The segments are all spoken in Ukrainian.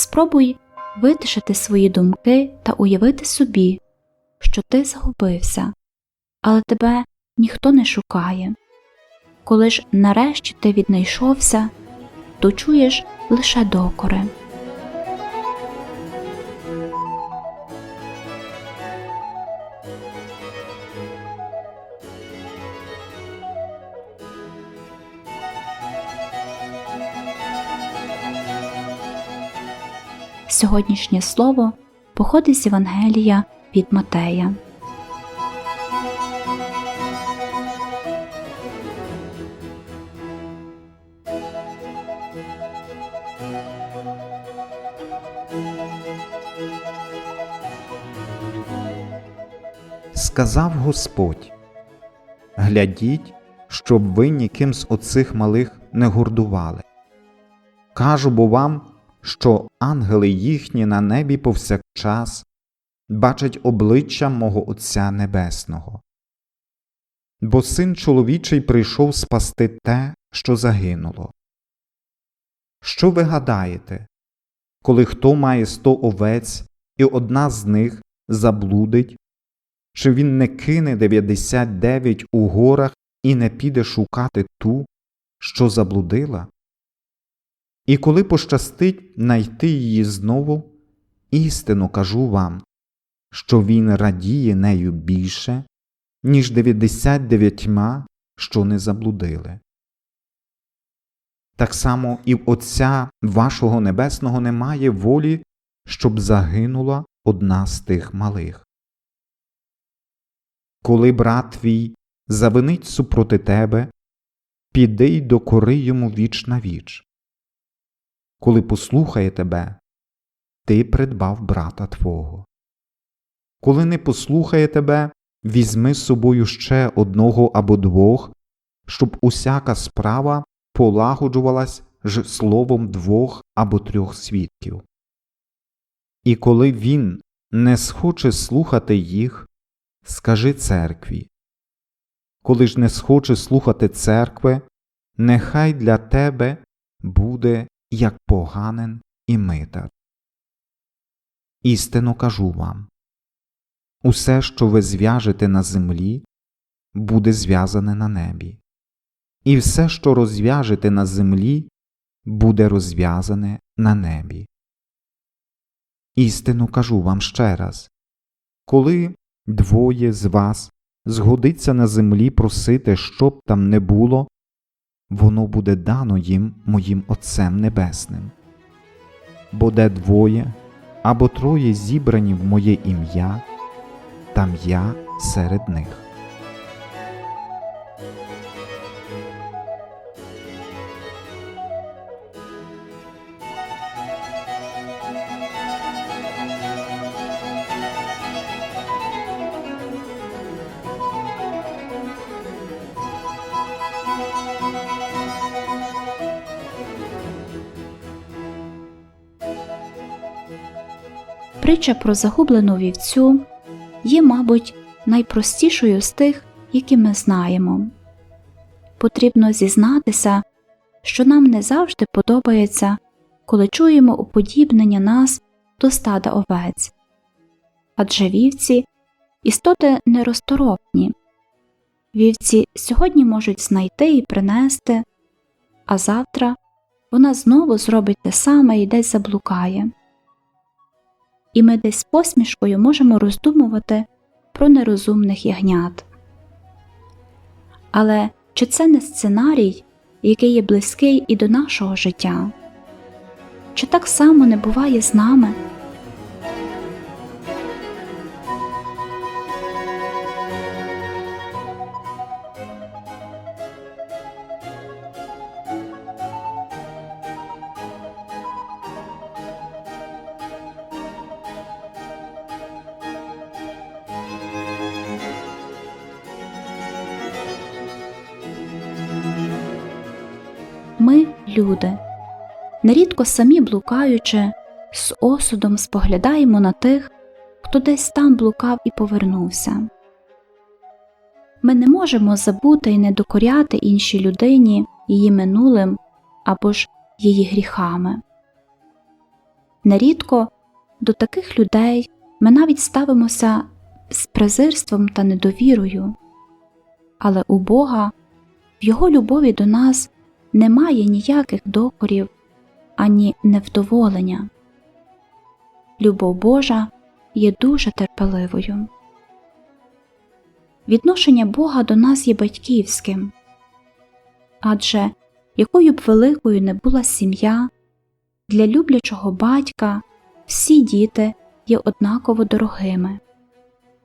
Спробуй витишити свої думки та уявити собі, що ти загубився, але тебе ніхто не шукає. Коли ж нарешті ти віднайшовся, то чуєш лише докори. Сьогоднішнє слово походить з Євангелія від Матея. Сказав Господь Глядіть, щоб ви ніким з оцих малих не гордували. Кажу бо вам, що ангели їхні на небі повсякчас бачать обличчя мого Отця Небесного. Бо син чоловічий прийшов спасти те, що загинуло. Що ви гадаєте, коли хто має сто овець, і одна з них заблудить, чи він не кине 99 у горах і не піде шукати ту, що заблудила? І коли пощастить найти її знову, істину кажу вам, що він радіє нею більше, ніж 99, що не заблудили. Так само і в Отця вашого Небесного немає волі, щоб загинула одна з тих малих. Коли брат твій завинить супроти тебе, піди й докори йому віч на віч. Коли послухає тебе, ти придбав брата твого. Коли не послухає тебе, візьми з собою ще одного або двох, щоб усяка справа полагоджувалась ж словом двох або трьох свідків. І коли він не схоче слухати їх, скажи церкві. Коли ж не схоче слухати церкви, нехай для тебе буде як поганин і митар. Істинно кажу вам усе, що ви зв'яжете на землі, буде зв'язане на небі, і все, що розв'яжете на землі, буде розв'язане на небі. Істину кажу вам ще раз коли двоє з вас згодиться на землі просити, щоб там не було, воно буде дано їм моїм Отцем Небесним. Бо де двоє або троє зібрані в моє ім'я, там я серед них. Притча про загублену вівцю є, мабуть, найпростішою з тих, які ми знаємо. Потрібно зізнатися, що нам не завжди подобається, коли чуємо уподібнення нас до стада овець. Адже вівці істоти неросторопні. Вівці сьогодні можуть знайти і принести, а завтра вона знову зробить те саме і десь заблукає і ми десь посмішкою можемо роздумувати про нерозумних ягнят. Але чи це не сценарій, який є близький і до нашого життя? Чи так само не буває з нами? Люди, нерідко самі блукаючи, з осудом споглядаємо на тих, хто десь там блукав і повернувся. Ми не можемо забути і не докоряти іншій людині її минулим або ж її гріхами. Нерідко до таких людей ми навіть ставимося з презирством та недовірою, але у Бога в Його любові до нас немає ніяких докорів ані невдоволення. Любов Божа є дуже терпеливою. Відношення Бога до нас є батьківським, адже якою б великою не була сім'я, для люблячого батька всі діти є однаково дорогими,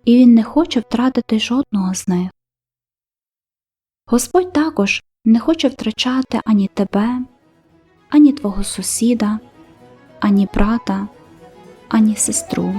і він не хоче втратити жодного з них. Господь також не хоче втрачати ані тебе, ані твого сусіда, ані брата, ані сестру.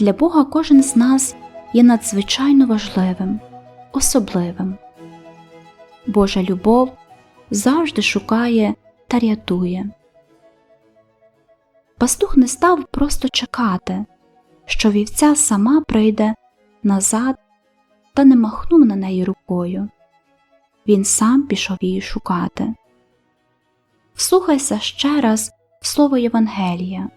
Для Бога кожен з нас є надзвичайно важливим, особливим. Божа любов завжди шукає та рятує. Пастух не став просто чекати, що вівця сама прийде назад та не махнув на неї рукою. Він сам пішов її шукати. Вслухайся ще раз в слово Євангелія.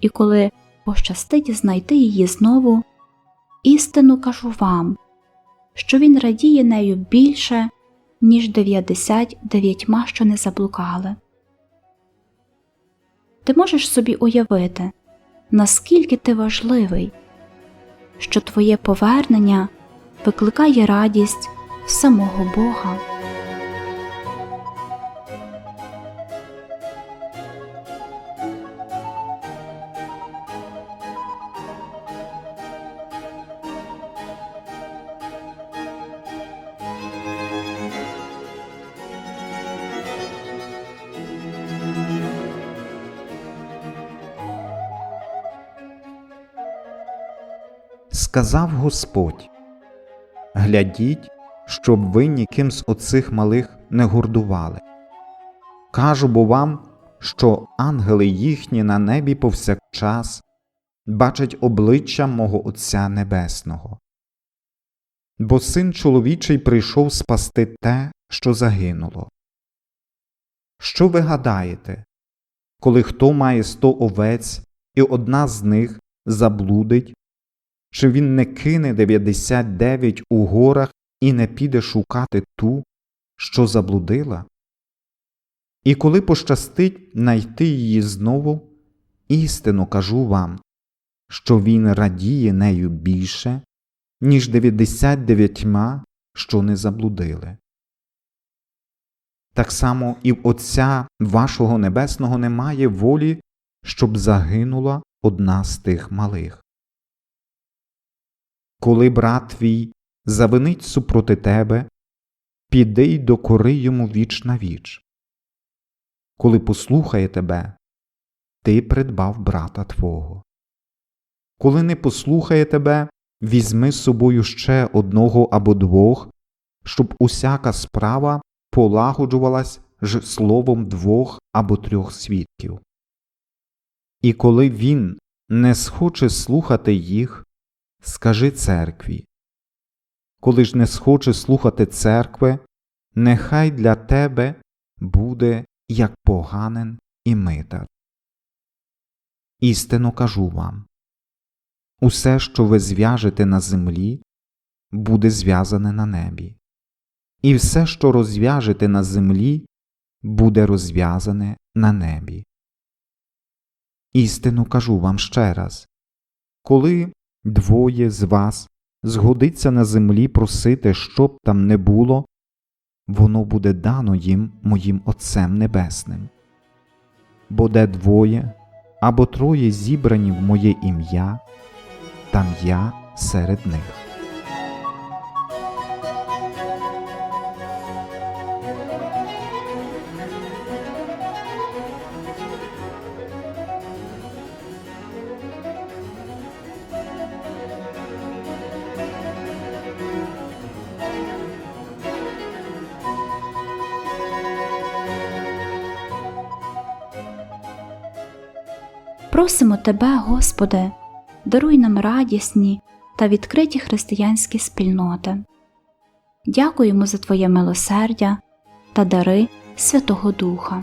І коли пощастить знайти її знову, істину кажу вам, що він радіє нею більше, ніж дев'ятдесят дев'ятьма, що не заблукали. Ти можеш собі уявити, наскільки ти важливий, що твоє повернення викликає радість самого Бога. Сказав Господь Глядіть, щоб ви ніким з оцих малих не гордували. Кажу бо вам, що ангели їхні на небі повсякчас бачать обличчя мого Отця Небесного. Бо син чоловічий прийшов спасти те, що загинуло. Що ви гадаєте, коли хто має сто овець, і одна з них заблудить, чи він не кине 99 у горах і не піде шукати ту, що заблудила? І коли пощастить найти її знову, істину кажу вам, що він радіє нею більше, ніж 99, що не заблудили. Так само і в Отця вашого Небесного немає волі, щоб загинула одна з тих малих. Коли брат твій завинить супроти тебе, піди й докори йому віч на віч. Коли послухає тебе, ти придбав брата твого. Коли не послухає тебе, візьми з собою ще одного або двох, щоб усяка справа полагоджувалась ж словом двох або трьох свідків. І коли він не схоче слухати їх, скажи церкві. Коли ж не схоче слухати церкви, нехай для тебе буде як поганин і митар. Істину кажу вам усе, що ви зв'яжете на землі, буде зв'язане на небі, і все, що розв'яжете на землі, буде розв'язане на небі. Істину кажу вам ще раз коли двоє з вас згодиться на землі просити, щоб там не було, воно буде дано їм моїм Отцем Небесним. Бо де двоє або троє зібрані в моє ім'я, там я серед них. Просимо Тебе, Господи, даруй нам радісні та відкриті християнські спільноти. Дякуємо за Твоє милосердя та дари Святого Духа.